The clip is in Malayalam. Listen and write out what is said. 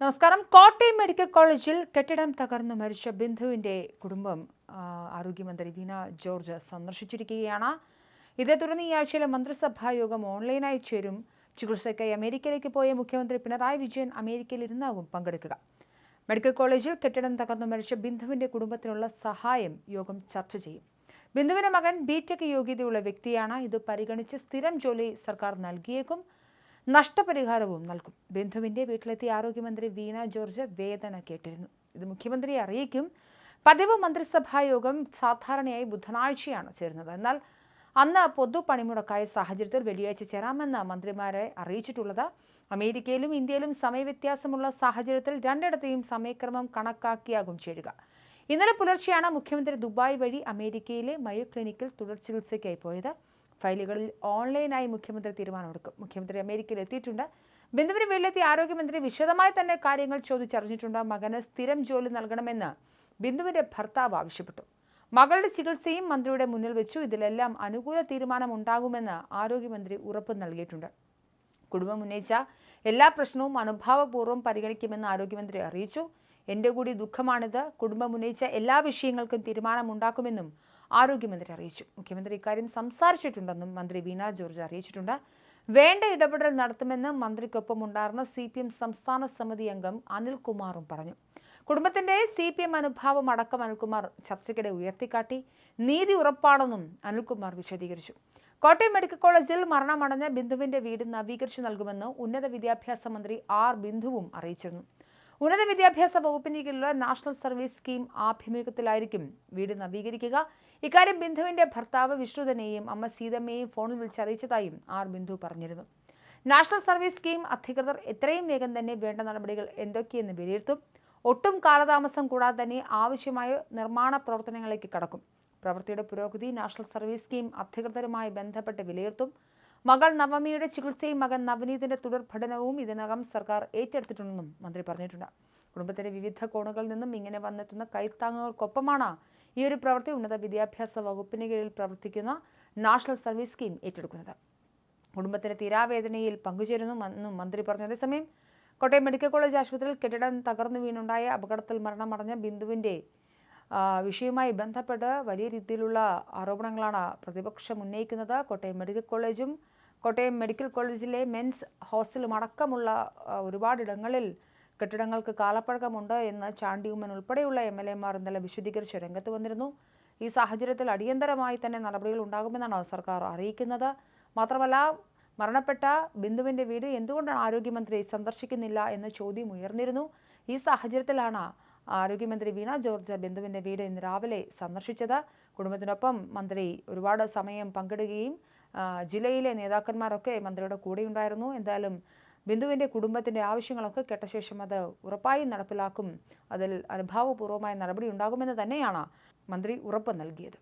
നമസ്കാരം. കോട്ടയം മെഡിക്കൽ കോളേജിൽ കെട്ടിടം തകർന്നു മരിച്ച ബിന്ദുവിന്റെ കുടുംബം ആരോഗ്യമന്ത്രി വീണ ജോർജ് സന്ദർശിച്ചിരിക്കുകയാണ്. ഇതേ തുടർന്ന് ഈ ആഴ്ചയിലെ മന്ത്രിസഭാ യോഗം ഓൺലൈനായി ചേരും. ചികിത്സയ്ക്കായി അമേരിക്കയിലേക്ക് പോയ മുഖ്യമന്ത്രി പിണറായി വിജയൻ അമേരിക്കയിൽ ഇരുന്നാകും പങ്കെടുക്കുക. മെഡിക്കൽ കോളേജിൽ കെട്ടിടം തകർന്നു മരിച്ച ബിന്ദുവിന്റെ കുടുംബത്തിനുള്ള സഹായം യോഗം ചർച്ച ചെയ്യും. ബിന്ദുവിന്റെ മകൻ ബിടെക് യോഗ്യതയുള്ള വ്യക്തിയാണ്. ഇത് പരിഗണിച്ച് സ്ഥിരം ജോലി സർക്കാർ നൽകിയേക്കും. നഷ്ടപരിഹാരവും നൽകും. ബന്ധുവിന്റെ വീട്ടിലെത്തിയ ആരോഗ്യമന്ത്രി വീണ ജോർജ് വേദന കേട്ടിരുന്നു. ഇത് മുഖ്യമന്ത്രിയെ അറിയിക്കും. പതിവ് മന്ത്രിസഭാ യോഗം സാധാരണയായി ബുധനാഴ്ചയാണ് ചേരുന്നത്. എന്നാൽ അന്ന് പൊതു പണിമുടക്കായ സാഹചര്യത്തിൽ വെള്ളിയാഴ്ച ചേരാമെന്ന് മന്ത്രിമാരെ അറിയിച്ചിട്ടുള്ളത് അമേരിക്കയിലും ഇന്ത്യയിലും സമയവ്യത്യാസമുള്ള സാഹചര്യത്തിൽ രണ്ടിടത്തെയും സമയക്രമം കണക്കാക്കിയാകും ചേരുക. ഇന്നലെ പുലർച്ചെയാണ് മുഖ്യമന്ത്രി ദുബായ് വഴി അമേരിക്കയിലെ മയോ ക്ലിനിക്കിൽ തുടർ ചികിത്സയ്ക്കായി പോയത്. ഫയലുകളിൽ ഓൺലൈനായി മുഖ്യമന്ത്രി തീരുമാനമെടുക്കും മുഖ്യമന്ത്രി അമേരിക്കയിൽ എത്തിയിട്ടുണ്ട്. ബന്ധുവിന് വീട്ടിലെത്തി ആരോഗ്യമന്ത്രി വിശദമായി തന്നെ കാര്യങ്ങൾ ചോദിച്ചറിഞ്ഞിട്ടുണ്ട്. മകന് സ്ഥിരം ജോലി നൽകണമെന്ന് ബിന്ദുവിന്റെ ഭർത്താവ് ആവശ്യപ്പെട്ടു. മകളുടെ ചികിത്സയും മന്ത്രിയുടെ മുന്നിൽ വെച്ചു. ഇതിലെല്ലാം അനുകൂല തീരുമാനം ഉണ്ടാകുമെന്ന് ആരോഗ്യമന്ത്രി ഉറപ്പ് നൽകിയിട്ടുണ്ട്. കുടുംബം ഉന്നയിച്ച എല്ലാ പ്രശ്നവും അനുഭാവപൂർവം പരിഗണിക്കുമെന്ന് ആരോഗ്യമന്ത്രി അറിയിച്ചു. എന്റെ കൂടി ദുഃഖമാണിത്. കുടുംബം ഉന്നയിച്ച എല്ലാ വിഷയങ്ങൾക്കും തീരുമാനമുണ്ടാക്കുമെന്നും ആരോഗ്യമന്ത്രി അറിയിച്ചു. മുഖ്യമന്ത്രി ഇക്കാര്യം സംസാരിച്ചിട്ടുണ്ടെന്നും മന്ത്രി വീണ ജോർജ് അറിയിച്ചിട്ടുണ്ട്. വേണ്ട ഇടപെടൽ നടത്തുമെന്ന് മന്ത്രിക്കൊപ്പം ഉണ്ടായിരുന്ന സി പി എം സംസ്ഥാന സമിതി അംഗം അനിൽകുമാറും പറഞ്ഞു. കുടുംബത്തിന്റെ സി പി എം അനുഭാവം അടക്കം അനിൽകുമാർ ചർച്ചയ്ക്കിടെ ഉയർത്തിക്കാട്ടി നീതി ഉറപ്പാണെന്നും അനിൽകുമാർ വിശദീകരിച്ചു. കോട്ടയം മെഡിക്കൽ കോളേജിൽ മരണമടഞ്ഞ ബിന്ദുവിന്റെ വീട് നവീകരിച്ചു നൽകുമെന്ന് ഉന്നത വിദ്യാഭ്യാസ മന്ത്രി ആർ ബിന്ദുവും അറിയിച്ചിരുന്നു. ഉന്നത വിദ്യാഭ്യാസ വകുപ്പിന് കീഴിലുള്ള നാഷണൽ സർവീസ് സ്കീം ആഭിമുഖ്യത്തിലായിരിക്കും. വീട് നവീകരിക്കുക. ഇക്കാര്യം ബിന്ദുവിന്റെ ഭർത്താവ് വിഷ്ണുതനെയും അമ്മ സീതമ്മയെയും ഫോണിൽ വിളിച്ചറിയിച്ചതായും ആർ ബിന്ദു പറഞ്ഞിരുന്നു. നാഷണൽ സർവീസ് സ്കീം അധികൃതർ എത്രയും വേഗം തന്നെ വേണ്ട നടപടികൾ എന്തൊക്കെയെന്ന് വിലയിരുത്തും. ഒട്ടും കാലതാമസം കൂടാതെ തന്നെ ആവശ്യമായ നിർമ്മാണ പ്രവർത്തനങ്ങളിലേക്ക് കടക്കും. പ്രവൃത്തിയുടെ പുരോഗതി നാഷണൽ സർവീസ് സ്കീം അധികൃതരുമായി ബന്ധപ്പെട്ട് വിലയിരുത്തും. മകൾ നവമിയുടെ ചികിത്സയും മകൻ നവനീതിന്റെ തുടർ പഠനവും ഇതിനകം സർക്കാർ ഏറ്റെടുത്തിട്ടുണ്ടെന്നും മന്ത്രി പറഞ്ഞിട്ടുണ്ട്. കുടുംബത്തിന്റെ വിവിധ കോണുകളിൽ നിന്നും ഇങ്ങനെ വന്നെത്തുന്ന കൈത്താങ്ങുകൾക്കൊപ്പമാണ് ഈ ഒരു പ്രവൃത്തി ഉന്നത വിദ്യാഭ്യാസ വകുപ്പിന് കീഴിൽ പ്രവർത്തിക്കുന്ന നാഷണൽ സർവീസ് സ്കീം ഏറ്റെടുക്കുന്നത്. കുടുംബത്തിന്റെ തീരാവേദനയിൽ പങ്കുചേരുന്നു എന്നും മന്ത്രി പറഞ്ഞു. അതേസമയം കോട്ടയം മെഡിക്കൽ കോളേജ് ആശുപത്രിയിൽ കെട്ടിടം തകർന്നു വീണുണ്ടായ അപകടത്തിൽ മരണമടഞ്ഞ ബിന്ദുവിന്റെ ആ, വിഷയവുമായി ബന്ധപ്പെട്ട് വലിയ രീതിയിലുള്ള ആരോപണങ്ങളാണ് പ്രതിപക്ഷം ഉന്നയിക്കുന്നത്. കോട്ടയം മെഡിക്കൽ കോളേജും കോട്ടയം മെഡിക്കൽ കോളേജിലെ മെൻസ് ഹോസ്റ്റലും അടക്കമുള്ള ഒരുപാടിടങ്ങളിൽ കെട്ടിടങ്ങൾക്ക് കാലപ്പഴക്കമുണ്ട് എന്ന് ചാണ്ടിയുമ്മൻ ഉൾപ്പെടെയുള്ള എം എൽ എമാർ ഇന്നലെ വിശദീകരിച്ച് രംഗത്ത് വന്നിരുന്നു. ഈ സാഹചര്യത്തിൽ അടിയന്തരമായി തന്നെ നടപടികൾ ഉണ്ടാകുമെന്നാണ് സർക്കാർ അറിയിക്കുന്നത്. മാത്രമല്ല മരണപ്പെട്ട ബിന്ദുവിന്റെ വീട് എന്തുകൊണ്ടാണ് ആരോഗ്യമന്ത്രി സന്ദർശിക്കുന്നില്ല എന്ന ചോദ്യം ഉയർന്നിരുന്നു. ഈ സാഹചര്യത്തിലാണ് ആരോഗ്യമന്ത്രി വീണ ജോർജ് ബിന്ദുവിന്റെ വീട് ഇന്ന് രാവിലെ സന്ദർശിച്ചത്. കുടുംബത്തിനൊപ്പം മന്ത്രി ഒരുപാട് സമയം പങ്കിടുകയും ജില്ലയിലെ നേതാക്കന്മാരൊക്കെ മന്ത്രിയുടെ കൂടെ ഉണ്ടായിരുന്നു എന്തായാലും ബിന്ദുവിന്റെ കുടുംബത്തിന്റെ ആവശ്യങ്ങളൊക്കെ കേട്ട ശേഷം അത് ഉറപ്പായും നടപ്പിലാക്കും. അതിൽ അനുഭാവപൂർവമായ നടപടി ഉണ്ടാകുമെന്ന് തന്നെയാണ് മന്ത്രി ഉറപ്പ് നൽകിയത്.